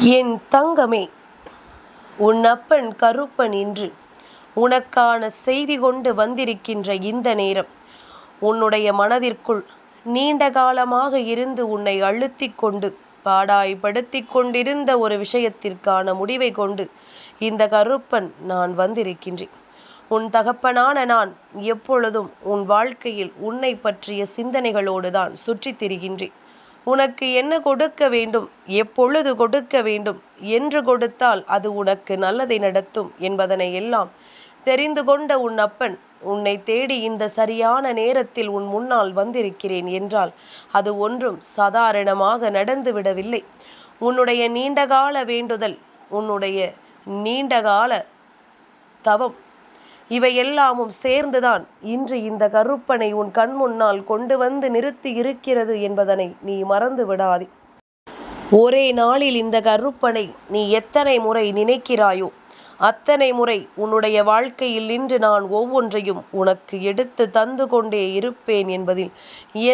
என் தங்கமே உன் அப்பன் கருப்பன் இன்று உனக்கான செய்தி கொண்டு வந்திருக்கின்ற இந்த நேரம் உன்னுடைய மனதிற்குள் நீண்ட காலமாக இருந்து உன்னை அழுத்தி கொண்டு பாடாய்படுத்தி கொண்டிருந்த ஒரு விஷயத்திற்கான முடிவை கொண்டு இந்த கருப்பன் நான் வந்திருக்கின்றேன். உன் தகப்பனான நான் எப்பொழுதும் உன் வாழ்க்கையில் உன்னை பற்றிய சிந்தனைகளோடு தான் சுற்றித் திரிகின்றேன். உனக்கு என்ன கொடுக்க வேண்டும்? எப்பொழுது கொடுக்க வேண்டும்? என்று கொடுத்தால் அது உனக்கு நல்லதை நடத்தும் என்பதனை எல்லாம் தெரிந்து கொண்ட உன் அப்பன் உன்னை தேடி இந்த சரியான நேரத்தில் உன் முன்னால் வந்திருக்கிறேன் என்றால் அது ஒன்றும் சாதாரணமாக நடந்துவிடவில்லை உன்னுடைய நீண்டகால வேண்டுதல் உன்னுடைய நீண்டகால தவம் இவை எல்லாமும் சேர்ந்துதான் இன்று இந்த கருப்பனை உன் கண் முன்னால் கொண்டு வந்து நிறுத்தி இருக்கிறது என்பதனை நீ மறந்து விடாதே. ஒரே நாளில் இந்த கருப்பனை நீ எத்தனை முறை நினைக்கிறாயோ அத்தனை முறை உன்னுடைய வாழ்க்கையில் நின்று நான் ஒவ்வொன்றையும் உனக்கு எடுத்து தந்து கொண்டே இருப்பேன் என்பதில்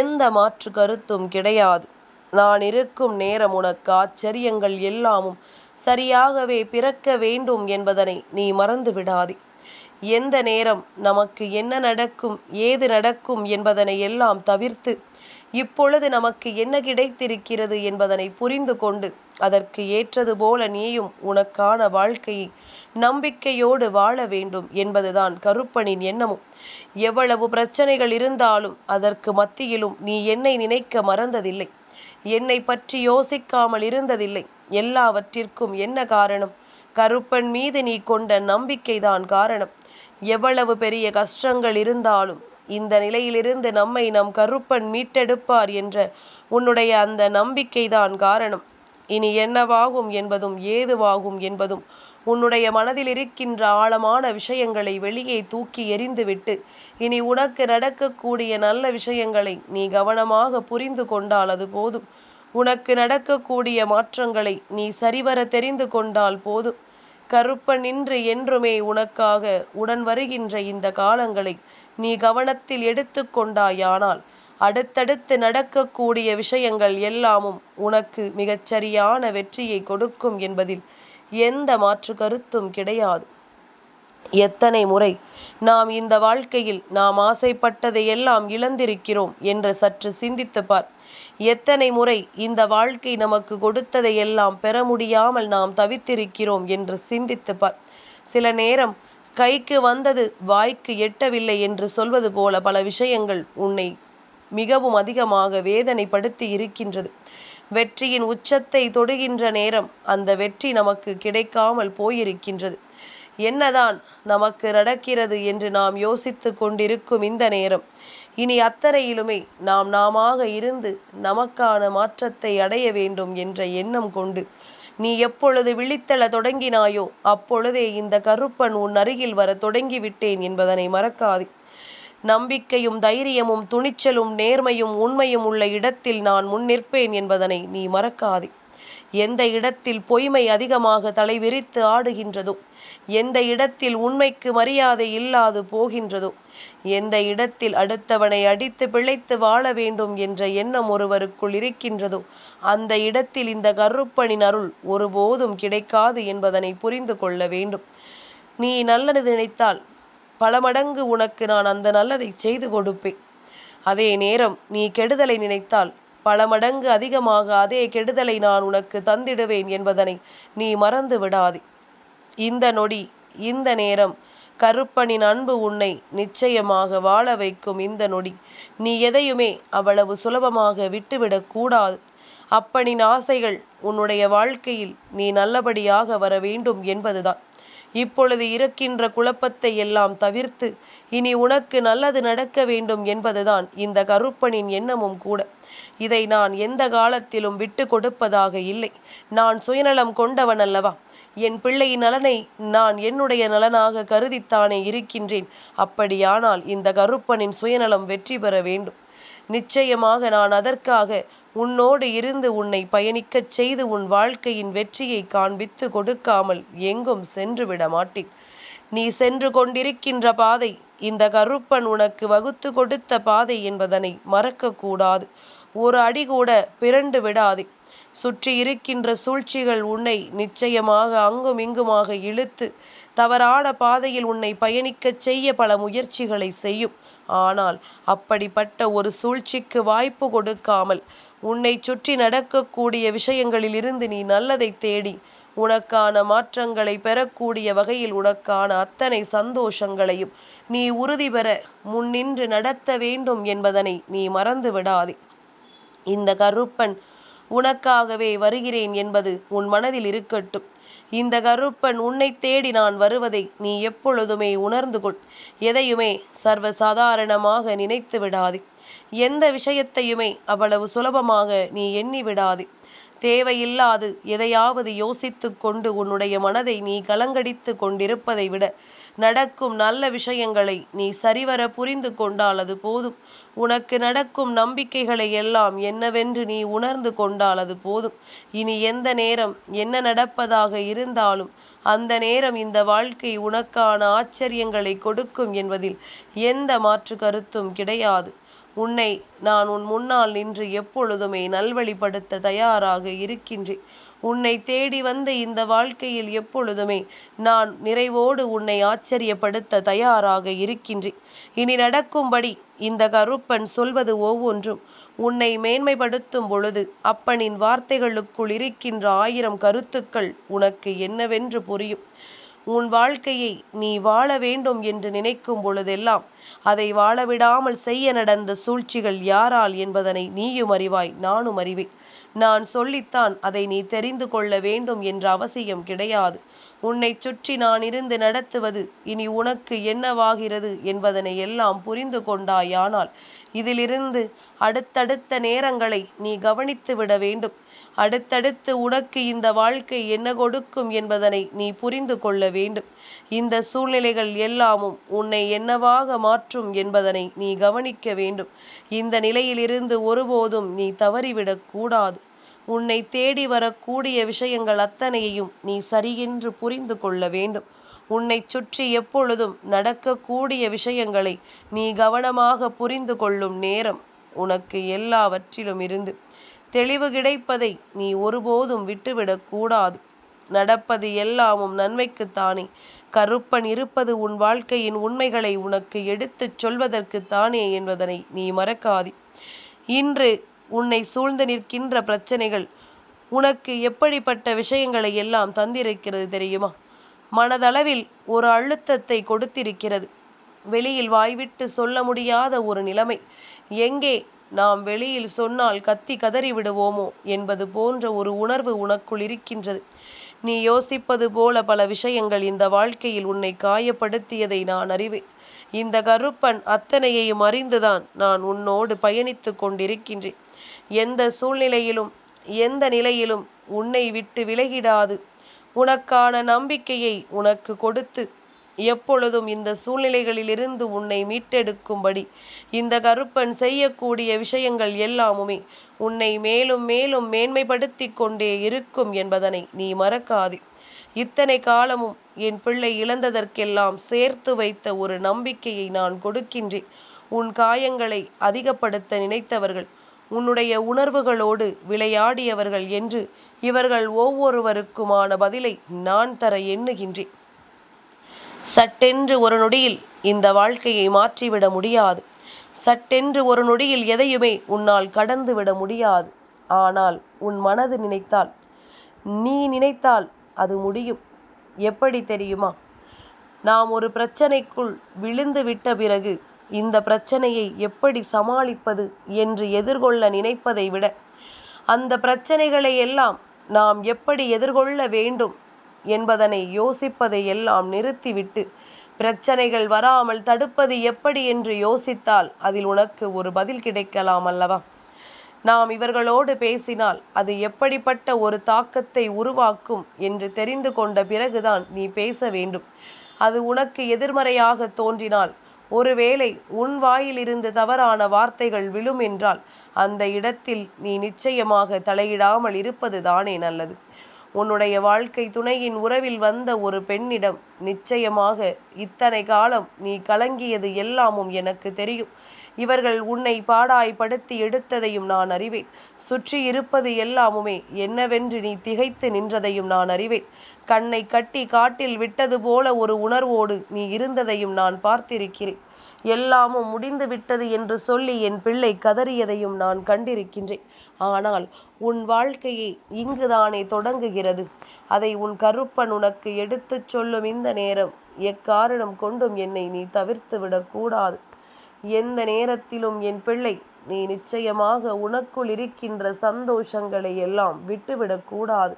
எந்த மாற்று கருத்தும் கிடையாது. நான் இருக்கும் நேரம் உனக்கு ஆச்சரியங்கள் எல்லாமும் சரியாகவே பிறக்க வேண்டும் என்பதனை நீ மறந்து விடாதே. எந்த நேரம் நமக்கு என்ன நடக்கும் ஏது நடக்கும் என்பதனை எல்லாம் தவிர்த்து இப்பொழுது நமக்கு என்ன கிடைத்திருக்கிறது என்பதனை புரிந்து கொண்டு அதற்கு ஏற்றது போல நீயும் உனக்கான வாழ்க்கையை நம்பிக்கையோடு வாழ வேண்டும் என்பதுதான் கருப்பனின் எண்ணமும். எவ்வளவு பிரச்சனைகள் இருந்தாலும் அதற்கு மத்தியிலும் நீ என்னை நினைக்க மறந்ததில்லை. என்னை பற்றி யோசிக்காமல் இருந்ததில்லை. எல்லாவற்றிற்கும் என்ன காரணம்? கருப்பன் மீது நீ கொண்ட நம்பிக்கைதான் காரணம். எவ்வளவு பெரிய கஷ்டங்கள் இருந்தாலும் இந்த நிலையிலிருந்து நம்மை நம் கருப்பன் மீட்டெடுப்பார் என்ற உன்னுடைய அந்த நம்பிக்கைதான் காரணம். இனி என்னவாகும் என்பதும் ஏதுவாகும் என்பதும் உன்னுடைய மனதில் இருக்கின்ற ஆழமான விஷயங்களை வெளியே தூக்கி எறிந்துவிட்டு இனி உனக்கு நடக்கக்கூடிய நல்ல விஷயங்களை நீ கவனமாக புரிந்து கொண்டால் அது போதும். உனக்கு நடக்கக்கூடிய மாற்றங்களை நீ சரிவர தெரிந்து கொண்டால் போதும். கருப்பனின்று என்றுமே உனக்காக உடன் வருகின்ற இந்த காலங்களை நீ கவனத்தில் எடுத்து கொண்டாயானால் அடுத்தடுத்து நடக்கக்கூடிய விஷயங்கள் எல்லாமும் உனக்கு மிகச்சரியான வெற்றியை கொடுக்கும் என்பதில் எந்த மாற்று கருத்தும் கிடையாது. எத்தனை முறை? நாம் இந்த வாழ்க்கையில் நாம் ஆசைப்பட்டதை எல்லாம் இழந்திருக்கிறோம் என்று சற்று சிந்தித்து பார். எத்தனை முறை இந்த வாழ்க்கை நமக்கு கொடுத்ததை எல்லாம் பெற முடியாமல் நாம் தவித்திருக்கிறோம் என்று சிந்தித்து பார். சில நேரம் கைக்கு வந்தது வாய்க்கு எட்டவில்லை என்று சொல்வது போல பல விஷயங்கள் உன்னை மிகவும் அதிகமாக வேதனைப்படுத்தி இருக்கின்றது. வெற்றியின் உச்சத்தை தொடுகின்ற நேரம் அந்த வெற்றி நமக்கு கிடைக்காமல் போயிருக்கின்றது. என்னதான் நமக்கு நடக்கிறது என்று நாம் யோசித்து கொண்டிருக்கும் இந்த நேரம். இனி அத்தனையிலுமே நாம் நாமாக இருந்து நமக்கான மாற்றத்தை அடைய வேண்டும் என்ற எண்ணம் கொண்டு நீ எப்பொழுது விழித்தள தொடங்கினாயோ அப்பொழுதே இந்த கருப்பன் உன் அருகில் வர தொடங்கிவிட்டேன் என்பதனை மறக்காதே. நம்பிக்கையும் தைரியமும் துணிச்சலும் நேர்மையும் உண்மையும் உள்ள இடத்தில் நான் முன்னிற்பேன் என்பதனை நீ மறக்காதே. எந்த இடத்தில் பொய்மை அதிகமாக தலைவிரித்து ஆடுகின்றதோ? எந்த இடத்தில் உண்மைக்கு மரியாதை இல்லாது போகின்றதோ? எந்த இடத்தில் அடுத்தவனை அடித்து பிழைத்து வாழ வேண்டும் என்ற எண்ணம் ஒருவருக்குள் இருக்கின்றதோ? அந்த இடத்தில் இந்த கருப்பனின் அருள் ஒருபோதும் கிடைக்காது என்பதனை புரிந்து கொள்ள வேண்டும். நீ நல்லது நினைத்தால் பல மடங்கு உனக்கு நான் அந்த நல்லதை செய்து கொடுப்பேன். அதே நேரம் நீ கெடுதலை நினைத்தால் பல மடங்கு அதிகமாக அதே கெடுதலை நான் உனக்கு தந்திடுவேன் என்பதனை நீ மறந்து விடாதே. இந்த நொடி இந்த நேரம் கருப்பனின் அன்பு உன்னை நிச்சயமாக வாழ வைக்கும் இந்த நொடி. நீ எதையுமே அவ்வளவு சுலபமாக விட்டுவிடக் கூடாது. அப்பனின் ஆசைகள் உன்னுடைய வாழ்க்கையில் நீ நல்லபடியாக வர வேண்டும் என்பதுதான். இப்பொழுது இருக்கின்ற குழப்பத்தை எல்லாம் தவிர்த்து இனி உனக்கு நல்லது நடக்க வேண்டும் என்பதுதான் இந்த கருப்பனின் எண்ணமும் கூட. இதை நான் எந்த காலத்திலும் விட்டு கொடுப்பதாக இல்லை. நான் சுயநலம் கொண்டவன் அல்லவா? என் பிள்ளையின் நலனை நான் என்னுடைய நலனாக கருதித்தானே இருக்கின்றேன். அப்படியானால் இந்த கருப்பனின் சுயநலம் வெற்றி பெற வேண்டும். நிச்சயமாக நான் அதற்காக உன்னோடு இருந்து உன்னை பயணிக்கச் செய்து உன் வாழ்க்கையின் வெற்றியை காண்பித்து கொடுக்காமல் எங்கும் சென்று விட மாட்டேன். நீ சென்று கொண்டிருக்கின்ற பாதை இந்த கருப்பன் உனக்கு வகுத்து கொடுத்த பாதை என்பதனை மறக்கக்கூடாது. ஒரு அடி கூட பிறண்டு விடாதே. சுற்றி இருக்கின்ற சூழ்ச்சிகள் உன்னை நிச்சயமாக அங்கும் இங்குமாக இழுத்து தவறான பாதையில் உன்னை பயணிக்கச் செய்ய பல முயற்சிகளை செய்யும். ஆனால் அப்படிப்பட்ட ஒரு சூழ்ச்சிக்கு வாய்ப்பு கொடுக்காமல் உன்னை சுற்றி நடக்கக்கூடிய விஷயங்களில் இருந்து நீ நல்லதை தேடி உனக்கான மாற்றங்களை பெறக்கூடிய வகையில் உனக்கான அத்தனை சந்தோஷங்களையும் நீ உறுதி பெற முன்னின்று நடத்த வேண்டும் என்பதனை நீ மறந்து விடாதே. இந்த கருப்பன் உனக்காகவே வருகிறேன் என்பது உன் மனதில் இருக்கட்டும். இந்த கருப்பன் உன்னை தேடி நான் வருவதை நீ எப்பொழுதுமே உணர்ந்து கொள். எதையுமே சர்வசாதாரணமாக நினைத்து விடாதே. எந்த விஷயத்தையுமே அவ்வளவு சுலபமாக நீ எண்ணி விடாதே தேவையில்லாது எதையாவது யோசித்து கொண்டு உன்னுடைய மனதை நீ கலங்கடித்து கொண்டிருப்பதை விட நடக்கும் நல்ல விஷயங்களை நீ சரிவர புரிந்து கொண்டால் அது போதும். உனக்கு நடக்கும் நம்பிக்கைகளை எல்லாம் என்னவென்று நீ உணர்ந்து கொண்டால் அது போதும். இனி எந்த நேரம் என்ன நடப்பதாக இருந்தாலும் அந்த நேரம் இந்த வாழ்க்கை உனக்கான ஆச்சரியங்களை கொடுக்கும் என்பதில் எந்த மாற்று கருத்தும் கிடையாது. உன்னை நான் உன் முன்னால் நின்று எப்பொழுதுமே நல்வழிப்படுத்த தயாராக இருக்கின்றேன். உன்னை தேடி வந்த இந்த வாழ்க்கையில் எப்பொழுதுமே நான் நிறைவோடு உன்னை ஆச்சரியப்படுத்த தயாராக இருக்கின்றேன். இனி நடக்கும்படி இந்த கருப்பன் சொல்வது ஒவ்வொன்றும் உன்னை மேன்மைப்படுத்தும் பொழுது அப்பனின் வார்த்தைகளுக்குள் இருக்கின்ற ஆயிரம் கருத்துக்கள் உனக்கு என்னவென்று புரியும். உன் வாழ்க்கையை நீ வாழ வேண்டும் என்று நினைக்கும் பொழுதெல்லாம் அதை வாழவிடாமல் செய்ய நடந்த சூழ்ச்சிகள் யாரால் என்பதனை நீயும் அறிவாய் நானும் அறிவேன். நான் சொல்லித்தான் அதை நீ தெரிந்து கொள்ள வேண்டும் என்ற அவசியம் கிடையாது. உன்னை சுற்றி நான் இருந்து நடத்துவது இனி உனக்கு என்னவாகிறது என்பதனை எல்லாம் புரிந்து கொண்டாயானால் இதிலிருந்து அடுத்தடுத்த நேரங்களை நீ கவனித்து விட வேண்டும். அடுத்தடுத்து உனக்கு இந்த வாழ்க்கை என்ன கொடுக்கும் என்பதனை நீ புரிந்து கொள்ள வேண்டும். இந்த சூழ்நிலைகள் எல்லாமும் உன்னை என்னவாக மாற்றும் என்பதனை நீ கவனிக்க வேண்டும். இந்த நிலையிலிருந்து ஒருபோதும் நீ தவறிவிடக் கூடாது. உன்னை தேடி வரக்கூடிய விஷயங்கள் அத்தனையையும் நீ சரியென்று புரிந்து கொள்ள வேண்டும். உன்னை சுற்றி எப்பொழுதும் நடக்கக்கூடிய விஷயங்களை நீ கவனமாக புரிந்து கொள்ளும் நேரம் உனக்கு எல்லாவற்றிலும் இருந்து. தெளிவு கிடைப்பதை நீ ஒருபோதும் விட்டுவிடக் கூடாது. நடப்பது எல்லாமும் நன்மைக்குத்தானே கருப்பன் இருப்பது உன் வாழ்க்கையின் உண்மைகளை உனக்கு எடுத்துச் சொல்வதற்குத்தானே என்பதனை நீ மறக்காதி. இன்று உன்னை சூழ்ந்து நிற்கின்ற பிரச்சனைகள் உனக்கு எப்படிப்பட்ட விஷயங்களை எல்லாம் தந்திருக்கிறது தெரியுமா? மனதளவில் ஒரு அழுத்தத்தை கொடுத்திருக்கிறது. வெளியில் வாய்விட்டு சொல்ல முடியாத ஒரு நிலைமை. எங்கே நாம் வெளியில் சொன்னால் கத்தி கதறி விடுவோமோ என்பது போன்ற ஒரு உணர்வு உனக்குள் இருக்கின்றது. நீ யோசிப்பது போல பல விஷயங்கள் இந்த வாழ்க்கையில் உன்னை காயப்படுத்தியதை நான் அறிவேன். இந்த கருப்பன் அத்தனையையும் அறிந்துதான் நான் உன்னோடு பயணித்து கொண்டிருக்கின்றேன். எந்த சூழ்நிலையிலும் எந்த நிலையிலும் உன்னை விட்டு விலகிடாது. உனக்கான நம்பிக்கையை உனக்கு கொடுத்து எப்பொழுதும் இந்த சூழ்நிலைகளிலிருந்து உன்னை மீட்டெடுக்கும்படி. இந்த கருப்பன் செய்யக்கூடிய விஷயங்கள் எல்லாமுமே உன்னை மேலும் மேலும் மேன்மைப்படுத்தி கொண்டே இருக்கும் என்பதனை நீ மறக்காதே. இத்தனை காலமும் என் பிள்ளை இழந்ததற்கெல்லாம் சேர்த்து வைத்த ஒரு நம்பிக்கையை நான் கொடுக்கின்றேன். உன் காயங்களை அதிகப்படுத்த நினைத்தவர்கள் உன்னுடைய உணர்வுகளோடு விளையாடியவர்கள் என்று இவர்கள் ஒவ்வொருவருக்குமான பதிலை நான் தர எண்ணுகின்றேன். சட்டென்று ஒரு நொடியில் இந்த வாழ்க்கையை மாற்றிவிட முடியாது. சட்டென்று ஒரு நொடியில் எதையுமே உன்னால் கடந்து விட முடியாது. ஆனால் உன் மனது நினைத்தால் நீ நினைத்தால் அது முடியும். எப்படி தெரியுமா? நாம் ஒரு பிரச்சனைக்குள் விழுந்து விட்ட பிறகு இந்த பிரச்சனையை எப்படி சமாளிப்பது என்று எதிர்கொள்ள நினைப்பதை விட அந்த பிரச்சனைகளை எல்லாம் நாம் எப்படி எதிர்கொள்ள வேண்டும் என்பதனை யோசிப்பதை எல்லாம் நிறுத்திவிட்டு பிரச்சனைகள் வராமல் தடுப்பது எப்படி என்று யோசித்தால் அதில் உனக்கு ஒரு பதில் கிடைக்கலாம் அல்லவா? நாம் இவர்களோடு பேசினால் அது எப்படிப்பட்ட ஒரு தாக்கத்தை உருவாக்கும் என்று தெரிந்து கொண்ட பிறகுதான் நீ பேச வேண்டும். அது உனக்கு எதிர்மறையாக தோன்றினால் ஒருவேளை உன் வாயிலிருந்து தவறான வார்த்தைகள் விழும் என்றால் அந்த இடத்தில் நீ நிச்சயமாக தலையிடாமல் இருப்பது தானே நல்லது. உன்னுடைய வாழ்க்கை துணையின் உறவில் வந்த ஒரு பெண்ணிடம் நிச்சயமாக இத்தனை காலம் நீ கலங்கியது எல்லாமும் எனக்கு தெரியும். இவர்கள் உன்னை பாடாய்படுத்தி எடுத்ததையும் நான் அறிவேன். சுற்றி இருப்பது எல்லாமுமே என்னவென்று நீ திகைத்து நின்றதையும் நான் அறிவேன். கண்ணை கட்டி காட்டில் விட்டது போல ஒரு உணர்வோடு நீ இருந்ததையும் நான் பார்த்திருக்கிறேன். எல்லாமும் முடிந்து விட்டது என்று சொல்லி என் பிள்ளை கதறியதையும் நான் கண்டிருக்கின்றேன். ஆனால் உன் வாழ்க்கையை இங்குதானே தொடங்குகிறது. அதை உன் கருப்பன் உனக்கு எடுத்துச் சொல்லும் இந்த நேரம் எக்காரணம் கொண்டும் என்னை நீ தவிர்த்து விடக்கூடாது எந்த நேரத்திலும் என் பிள்ளை நீ நிச்சயமாக உனக்குள் இருக்கின்ற சந்தோஷங்களை எல்லாம் விட்டுவிடக்கூடாது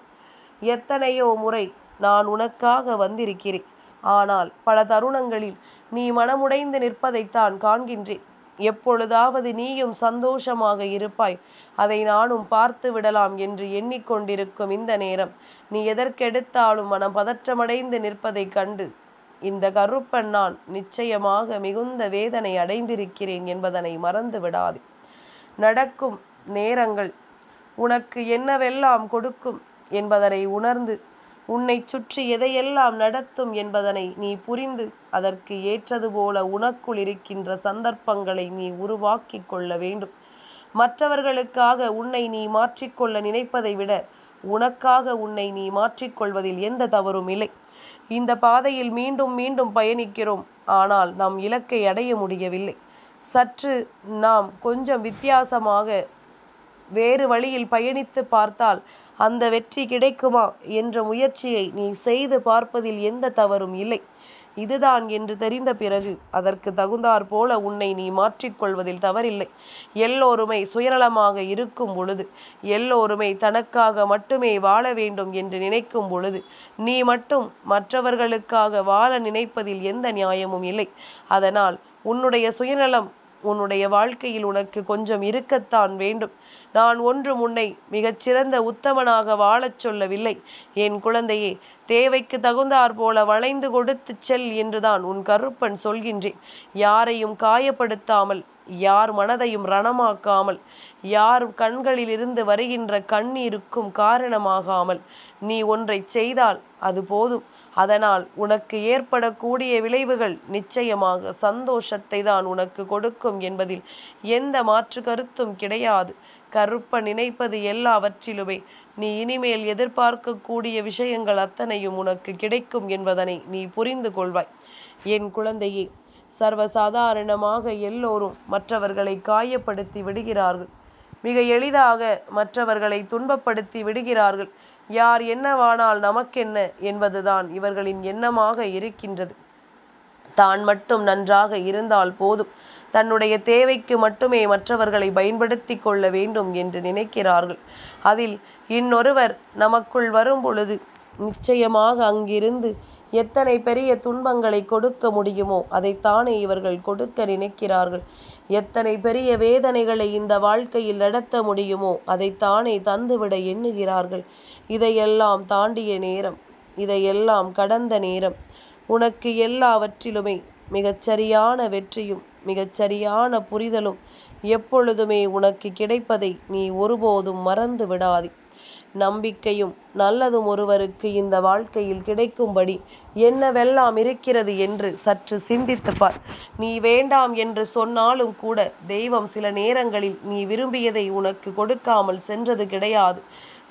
எத்தனையோ முறை நான் உனக்காக வந்திருக்கிறேன். ஆனால் பல தருணங்களில் நீ மனமுடைந்து நிற்பதைத்தான் காண்கின்றேன். எப்பொழுதாவது நீயும் சந்தோஷமாக இருப்பாய். அதை நானும் பார்த்து விடலாம் என்று எண்ணிக்கொண்டிருக்கும் இந்த நேரம். நீ எதற்கெடுத்தாலும் மனம் பதற்றமடைந்து நிற்பதைக் கண்டு இந்த கருப்பன் நான் நிச்சயமாக மிகுந்த வேதனை அடைந்திருக்கிறேன் என்பதனை மறந்து விடாது. நடக்கும் நேரங்கள் உனக்கு என்னவெல்லாம் கொடுக்கும் என்பதனை உணர்ந்து உன்னை சுற்றி எதையெல்லாம் நடத்தும் என்பதனை நீ புரிந்து அதற்கு ஏற்றது போல உனக்குள் இருக்கின்ற சந்தர்ப்பங்களை நீ உருவாக்கி கொள்ள வேண்டும். மற்றவர்களுக்காக உன்னை நீ மாற்றிக்கொள்ள நினைப்பதை விட உனக்காக உன்னை நீ மாற்றிக்கொள்வதில் எந்த தவறும் இல்லை. இந்த பாதையில் மீண்டும் மீண்டும் பயணிக்கிறோம். ஆனால் நம் இலக்கை அடைய முடியவில்லை. சற்று நாம் கொஞ்சம் வித்தியாசமாக வேறு வழியில் பயணித்து பார்த்தால் அந்த வெற்றி கிடைக்குமா என்ற முயற்சியை நீ செய்து பார்ப்பதில் எந்த தவறும் இல்லை. இதுதான் என்று தெரிந்த பிறகு அதற்கு தகுந்தாற் போல உன்னை நீ மாற்றிக்கொள்வதில் தவறில்லை. எல்லோருமே சுயநலமாக இருக்கும் பொழுது எல்லோருமே தனக்காக மட்டுமே வாழ வேண்டும் என்று நினைக்கும் பொழுது நீ மட்டும் மற்றவர்களுக்காக வாழ நினைப்பதில் எந்த நியாயமும் இல்லை. அதனால் உன்னுடைய சுயநலம் உன்னுடைய வாழ்க்கையில் உனக்கு கொஞ்சம் இருக்கத்தான் வேண்டும். நான் ஒன்று முன்னை மிகச்சிறந்த உத்தமனாக வாழச் சொல்லவில்லை. என் குழந்தையே தேவைக்கு தகுந்தாற் போல வளைந்து கொடுத்து செல் என்றுதான் உன் கருப்பன் சொல்கின்றேன். யாரையும் காயப்படுத்தாமல் யார் மனதையும் ரணமாக்காமல் யார் கண்களிலிருந்து வருகின்ற கண்ணீருக்கும் காரணமாகாமல் நீ ஒன்றை செய்தால் அது போதும். அதனால் உனக்கு ஏற்படக்கூடிய விளைவுகள் நிச்சயமாக சந்தோஷத்தை தான் உனக்கு கொடுக்கும் என்பதில் எந்த மாற்று கருத்தும் கிடையாது. கருப்ப நினைப்பது எல்லாவற்றிலுமே நீ இனிமேல் எதிர்பார்க்கக்கூடிய விஷயங்கள் அத்தனையும் உனக்கு கிடைக்கும் என்பதனை நீ புரிந்து கொள்வாய். என் குழந்தையே சர்வசாதாரணமாக எல்லோரும் மற்றவர்களை காயப்படுத்தி விடுகிறார்கள். மிக எளிதாக மற்றவர்களை துன்பப்படுத்தி விடுகிறார்கள். யார் என்னவானால் நமக்கென்ன என்பதுதான் இவர்களின் எண்ணமாக இருக்கின்றது. தான் மட்டும் நன்றாக இருந்தால் போதும். தன்னுடைய தேவைக்கு மட்டுமே மற்றவர்களை பயன்படுத்தி கொள்ள வேண்டும் என்று நினைக்கிறார்கள். அதில் இன்னொருவர் நமக்குள் வரும் பொழுது நிச்சயமாக அங்கிருந்து எத்தனை பெரிய துன்பங்களை கொடுக்க முடியுமோ அதைத்தானே இவர்கள் கொடுக்க நினைக்கிறார்கள். எத்தனை பெரிய வேதனைகளை இந்த வாழ்க்கையில் நடத்த முடியுமோ அதைத்தானே தந்துவிட எண்ணுகிறார்கள். இதையெல்லாம் தாண்டிய நேரம் இதையெல்லாம் கடந்த நேரம். உனக்கு எல்லாவற்றிலுமே மிகச்சரியான வெற்றியும் மிகச்சரியான புரிதலும் எப்பொழுதுமே உனக்கு கிடைப்பதை நீ ஒருபோதும் மறந்து விடாதே நம்பிக்கையும் நல்லதும் ஒருவருக்கு இந்த வாழ்க்கையில் கிடைக்கும்படி என்னவெல்லாம் இருக்கிறது என்று சற்று சிந்தித்துப்பார். நீ வேண்டாம் என்று சொன்னாலும் கூட தெய்வம் சில நேரங்களில் நீ விரும்பியதை உனக்கு கொடுக்காமல் சென்றது கிடையாது.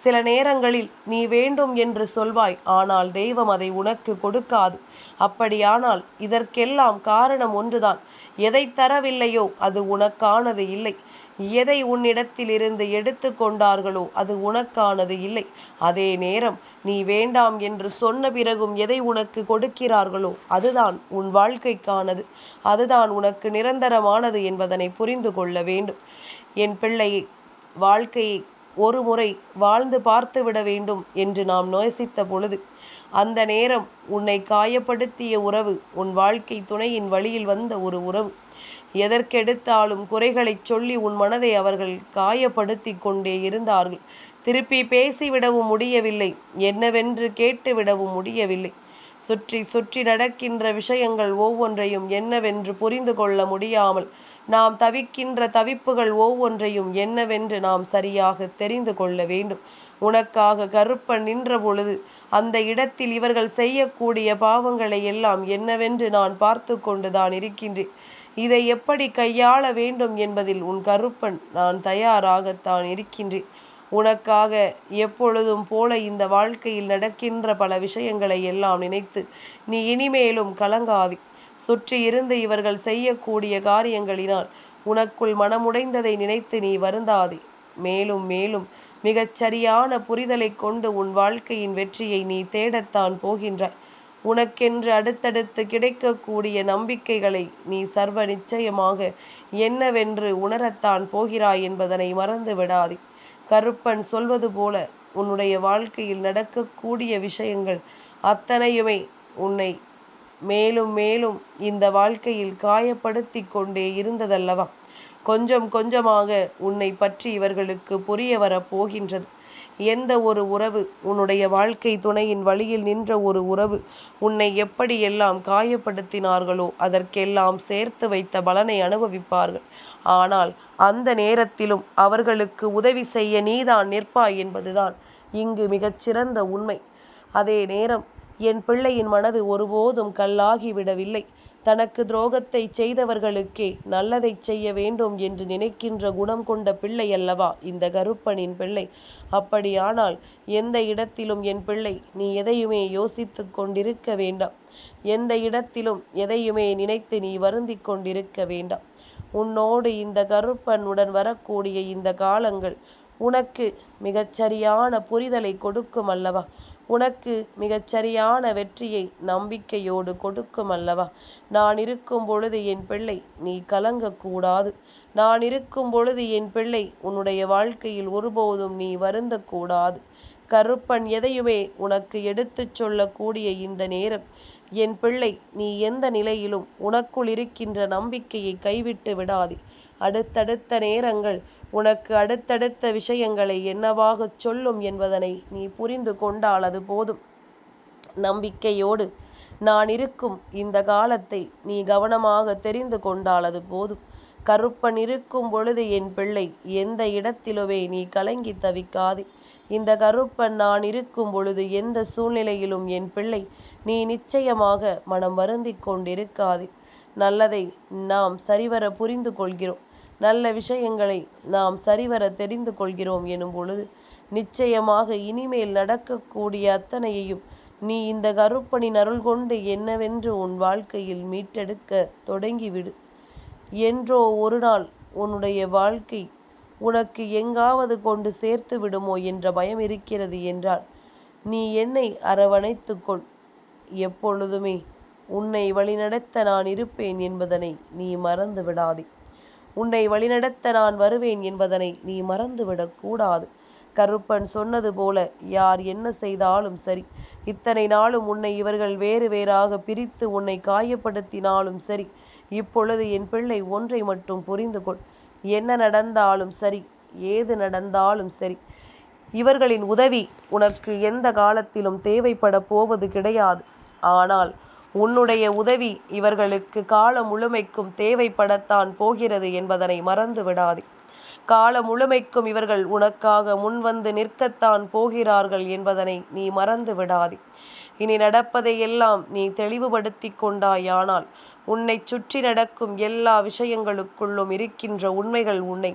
சில நேரங்களில் நீ வேண்டும் என்று சொல்வாய் ஆனால் தெய்வம் அதை உனக்கு கொடுக்காது. அப்படியானால் இதற்கெல்லாம் காரணம் ஒன்றுதான். எதை தரவில்லையோ அது உனக்கானது இல்லை. எதை உன்னிடத்திலிருந்து எடுத்து கொண்டார்களோ அது உனக்கானது இல்லை. அதே நேரம் நீ வேண்டாம் என்று சொன்ன பிறகும் எதை உனக்கு கொடுக்கிறார்களோ அதுதான் உன் வாழ்க்கைக்கானது. அதுதான் உனக்கு நிரந்தரமானது என்பதனை புரிந்து கொள்ள வேண்டும். என் பிள்ளையை வாழ்க்கையை ஒரு முறை வாழ்ந்து பார்த்து விட வேண்டும் என்று நாம் நோசித்த பொழுது அந்த நேரம் உன்னை காயப்படுத்திய உறவு உன் வாழ்க்கை துணையின் வழியில் வந்த ஒரு உறவு. எதற்கெடுத்தாலும் குறைகளைச் சொல்லி உன் மனதை அவர்கள் காயப்படுத்தி கொண்டே இருந்தார்கள். திருப்பி பேசிவிடவும் முடியவில்லை. என்னவென்று கேட்டுவிடவும் முடியவில்லை. சுற்றி சுற்றி நடக்கின்ற விஷயங்கள் ஒவ்வொன்றையும் என்னவென்று புரிந்து கொள்ள முடியாமல் நாம் தவிக்கின்ற தவிப்புகள் ஒவ்வொன்றையும் என்னவென்று நாம் சரியாக தெரிந்து கொள்ள வேண்டும். உனக்காக கருப்பன் நின்ற பொழுது அந்த இடத்தில் இவர்கள் செய்யக்கூடிய பாவங்களை எல்லாம் என்னவென்று நான் பார்த்து கொண்டுதான் இருக்கின்றேன். இதை எப்படி கையாள வேண்டும் என்பதில் உன் கருப்பன் நான் தயாராகத்தான் இருக்கின்றேன். உனக்காக எப்பொழுதும் போல இந்த வாழ்க்கையில் நடக்கின்ற பல விஷயங்களை எல்லாம் நினைத்து நீ இனிமேலும் கலங்காதி. சுற்றி இருந்து இவர்கள் செய்யக்கூடிய காரியங்களினால் உனக்குள் மனமுடைந்ததை நினைத்து நீ வருந்தாதே. மேலும் மேலும் மிகச் சரியான புரிதலை கொண்டு உன் வாழ்க்கையின் வெற்றியை நீ தேடத்தான் போகின்றாய். உனக்கென்று அடுத்தடுத்து கிடைக்கக்கூடிய நம்பிக்கைகளை நீ சர்வ நிச்சயமாக என்னவென்று உணரத்தான் போகிறாய் என்பதனை மறந்து விடாதே கருப்பன் சொல்வது போல உன்னுடைய வாழ்க்கையில் நடக்கக்கூடிய விஷயங்கள் அத்தனையுமே உன்னை மேலும் மேலும் இந்த வாழ்க்கையில் காயப்படுத்தி கொண்டே இருந்ததல்லவா? கொஞ்சம் கொஞ்சமாக உன்னை பற்றி இவர்களுக்கு புரிய வரப் போகின்றது. எந்த ஒரு உறவு? உன்னுடைய வாழ்க்கை துணையின் வழியில் நின்ற ஒரு உறவு உன்னை எப்படியெல்லாம் காயப்படுத்தினார்களோ அதற்கெல்லாம் சேர்த்து வைத்த பலனை அனுபவிப்பார்கள். ஆனால் அந்த நேரத்திலும் அவர்களுக்கு உதவி செய்ய நீதான் நிற்பாய் என்பதுதான் இங்கு மிகச்சிறந்த உண்மை. அதே நேரம் என் பிள்ளையின் மனது ஒருபோதும் கல்லாகிவிடவில்லை. தனக்கு துரோகத்தை செய்தவர்களுக்கே நல்லதை செய்ய வேண்டும் என்று நினைக்கின்ற குணம் கொண்ட பிள்ளை அல்லவா இந்த கருப்பனின் பிள்ளை? அப்படியானால் எந்த இடத்திலும் என் பிள்ளை நீ எதையுமே யோசித்து கொண்டிருக்க வேண்டாம். எந்த இடத்திலும் எதையுமே நினைத்து நீ வருந்தி கொண்டிருக்க வேண்டாம். உன்னோடு இந்த கருப்பன் உடன் வரக்கூடிய இந்த காலங்கள் உனக்கு மிகச்சரியான புரிதலை கொடுக்கும் அல்லவா? உனக்கு மிகச்சரியான வெற்றியை நம்பிக்கையோடு கொடுக்கும் அல்லவா நான் இருக்கும் பொழுது என் பிள்ளை நீ கலங்கக்கூடாது. நான் இருக்கும் பொழுது என் பிள்ளை உன்னுடைய வாழ்க்கையில் ஒருபோதும் நீ வருந்தக்கூடாது. கருப்பன் எதையுமே உனக்கு எடுத்துச் சொல்லக்கூடிய இந்த நேரம். என் பிள்ளை நீ எந்த நிலையிலும் உனக்குள் இருக்கின்ற நம்பிக்கையை கைவிட்டு விடாதே. அடுத்தடுத்த நேரங்கள் உனக்கு அடுத்தடுத்த விஷயங்களை என்னவாகச் சொல்லும் என்பதனை நீ புரிந்து கொண்டால் அது போதும். நம்பிக்கையோடு நான் இருக்கும் இந்த காலத்தை நீ கவனமாக தெரிந்து கொண்டால் அது போதும். கருப்பன் இருக்கும் பொழுது என் பிள்ளை எந்த இடத்திலுமே நீ கலங்கி தவிக்காதே. இந்த கருப்பன் நான் இருக்கும் பொழுது எந்த சூழ்நிலையிலும் என் பிள்ளை நீ நிச்சயமாக மனம் வருந்தி கொண்டிருக்காதே. நல்லதை நாம் சரிவர புரிந்து கொள்கிறோம். நல்ல விஷயங்களை நாம் சரிவர தெரிந்து கொள்கிறோம் எனும் பொழுது நிச்சயமாக இனிமேல் நடக்கக்கூடிய அத்தனையையும் நீ இந்த கருப்பனின் அருள் கொண்டு என்னவென்று உன் வாழ்க்கையில் மீட்டெடுக்க தொடங்கிவிடு. என்றோ ஒரு நாள் உன்னுடைய வாழ்க்கை உனக்கு எங்காவது கொண்டு சேர்த்து விடுமோ என்ற பயம் இருக்கிறது என்றால் நீ என்னை அரவணைத்துக்கொள் எப்பொழுதுமே உன்னை வழிநடத்த நான் இருப்பேன் என்பதனை நீ மறந்து விடாதே. உன்னை வழிநடத்த நான் வருவேன் என்பதனை நீ மறந்துவிடக்கூடாது கருப்பன் சொன்னது போல யார் என்ன செய்தாலும் சரி. இத்தனை நாளும் உன்னை இவர்கள் வேறு வேறாக பிரித்து உன்னை காயப்படுத்தினாலும் சரி. இப்பொழுது என் பிள்ளை ஒன்றை மட்டும் புரிந்து கொள். என்ன நடந்தாலும் சரி ஏது நடந்தாலும் சரி. இவர்களின் உதவி உனக்கு எந்த காலத்திலும் தேவைப்பட போவது கிடையாது. ஆனால் உன்னுடைய உதவி இவர்களுக்கு காலம் முழுமைக்கும் தேவைப்படத்தான் போகிறது என்பதனை மறந்து விடாதே. காலம் முழுமைக்கும் இவர்கள் உனக்காக முன்வந்து நிற்கத்தான் போகிறார்கள் என்பதனை நீ மறந்து விடாதே. இனி நடப்பதையெல்லாம் நீ தெளிவுபடுத்தி கொண்டாயானால் உன்னை சுற்றி நடக்கும் எல்லா விஷயங்களுக்குள்ளும் இருக்கின்ற உண்மைகள் உன்னை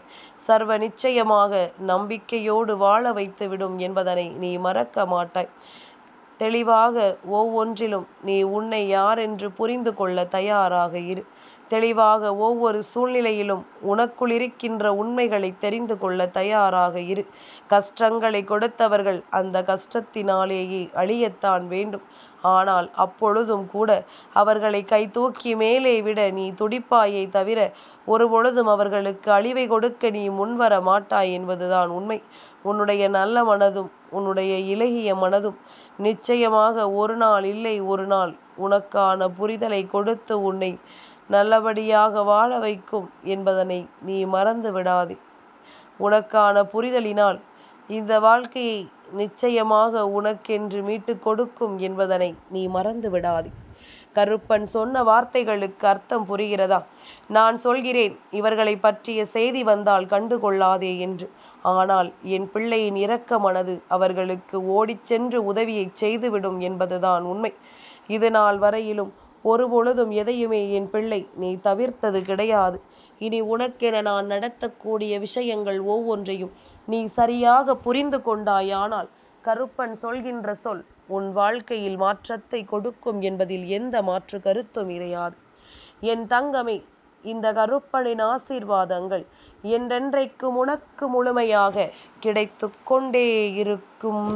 சர்வ நிச்சயமாக நம்பிக்கையோடு வாழ வைத்துவிடும் என்பதனை நீ மறக்க மாட்டாய். தெளிவாக ஒவ்வொன்றிலும் நீ உன்னை யாரென்று புரிந்து கொள்ள தயாராக இரு. தெளிவாக ஒவ்வொரு சூழ்நிலையிலும் உனக்குள் இருக்கின்ற உண்மைகளை தெரிந்து கொள்ள தயாராக இரு. கஷ்டங்களை கொடுத்தவர்கள் அந்த கஷ்டத்தினாலேயே அழியத்தான் வேண்டும். ஆனால் அப்பொழுதும் கூட அவர்களை கை தூக்கி மேலே விட நீ துடிப்பாயை தவிர ஒரு பொழுதும் அவர்களுக்கு அழிவை கொடுக்க நீ முன்வர மாட்டாய் என்பதுதான் உண்மை. உன்னுடைய நல்ல மனதும் உன்னுடைய இலகிய மனதும் நிச்சயமாக ஒரு நாள் இல்லை ஒரு நாள். உனக்கான புரிதலை கொடுத்து உன்னை நல்லபடியாக வாழ வைக்கும் என்பதனை நீ மறந்து விடாதே. உனக்கான புரிதலினால் இந்த வாழ்க்கையை நிச்சயமாக உனக்கென்று மீட்டு கொடுக்கும் என்பதனை நீ மறந்து விடாதே. கருப்பன் சொன்ன வார்த்தைகளுக்கு அர்த்தம் புரிகிறதா? நான் சொல்கிறேன் இவர்களை பற்றிய செய்தி வந்தால் கண்டுகொள்ளாதே என்று. ஆனால் என் பிள்ளையின் இரக்க மனது அவர்களுக்கு ஓடிச் சென்று உதவியை செய்துவிடும் என்பதுதான் உண்மை. இது நாள் வரையிலும் ஒருபொழுதும் எதையுமே என் பிள்ளை நீ தவிர்த்தது கிடையாது. இனி உனக்கென நான் நடத்தக்கூடிய விஷயங்கள் ஒவ்வொன்றையும் நீ சரியாக புரிந்து கொண்டாயானால் கருப்பன் சொல்கின்ற சொல் உன் வாழ்க்கையில் மாற்றத்தை கொடுக்கும் என்பதில் எந்த மாற்று கருத்தும் கிடையாது என் தங்கமே இந்த கருப்பனின் ஆசீர்வாதங்கள் என்றென்றைக்கும் உனக்கு முழுமையாக கிடைத்து கொண்டே இருக்கும்.